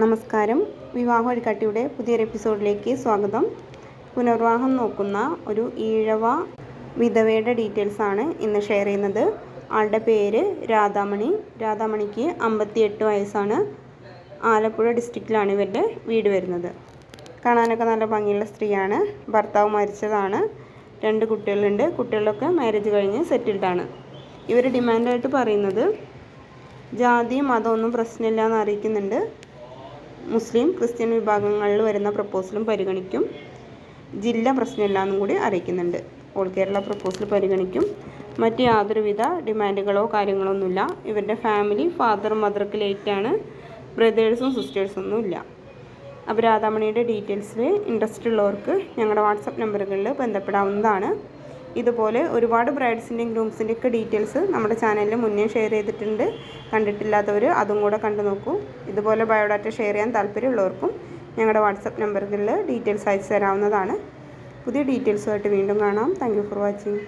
നമസ്കാരം. വിവാഹ വഴികാട്ടിയുടെ പുതിയൊരു എപ്പിസോഡിലേക്ക് സ്വാഗതം. പുനർവിവാഹം നോക്കുന്ന ഒരു ഈഴവ വിധവയുടെ ഡീറ്റെയിൽസ് ആണ് ഇന്ന് ഷെയർ ചെയ്യുന്നത്. ആളുടെ പേര് രാധാമണി. രാധാമണിക്ക് അമ്പത്തിയെട്ട് വയസ്സാണ്. ആലപ്പുഴ ഡിസ്ട്രിക്റ്റിലാണ് ഇവരുടെ വീട് വരുന്നത്. കാണാനൊക്കെ നല്ല ഭംഗിയുള്ള സ്ത്രീയാണ്. ഭർത്താവ് മരിച്ചതാണ്. രണ്ട് കുട്ടികളുണ്ട്. കുട്ടികളൊക്കെ മാരേജ് കഴിഞ്ഞ് സെറ്റിൽഡാണ് ഇവർ ഡിമാൻഡായിട്ട് പറയുന്നത് ജാതി മതമൊന്നും പ്രശ്നമില്ല എന്ന് അറിയിക്കുന്നുണ്ട്. മുസ്ലിം ക്രിസ്ത്യൻ വിഭാഗങ്ങളിൽ വരുന്ന പ്രപ്പോസലും പരിഗണിക്കും. ജില്ല പ്രശ്നമില്ല എന്നും കൂടി അറിയിക്കുന്നുണ്ട്. ഓൾ കേരള പ്രപ്പോസൽ പരിഗണിക്കും. മറ്റ് യാതൊരുവിധ ഡിമാൻഡുകളോ കാര്യങ്ങളോ ഒന്നുമില്ല ഇവരുടെ ഫാമിലി ഫാദർ മദർക്ക് ലേറ്റാണ്. ബ്രദേഴ്സും സിസ്റ്റേഴ്സും ഒന്നുമില്ല അപ്പോൾ രാധാമണിയുടെ ഡീറ്റെയിൽസിൽ ഇൻട്രസ്റ്റ് ഉള്ളവർക്ക് ഞങ്ങളുടെ വാട്സപ്പ് നമ്പറുകളിൽ ബന്ധപ്പെടാവുന്നതാണ്. ഇതുപോലെ ഒരുപാട് ബ്രൈഡ്സിന്റെയും ഗ്രൂംസിന്റെയൊക്കെ ഡീറ്റെയിൽസ് നമ്മുടെ ചാനലിൽ മുന്നേ ഷെയർ ചെയ്തിട്ടുണ്ട്. കണ്ടിട്ടില്ലാത്തവർ അതും കൂടെ കണ്ടു നോക്കൂ. ഇതുപോലെ ബയോഡാറ്റ ഷെയർ ചെയ്യാൻ താല്പര്യമുള്ളവർക്കും ഞങ്ങളുടെ വാട്സപ്പ് നമ്പറിൽ ഡീറ്റെയിൽസ് അയച്ചു തരാവുന്നതാണ്. പുതിയ ഡീറ്റെയിൽസുമായിട്ട് വീണ്ടും കാണാം. Thank for watching.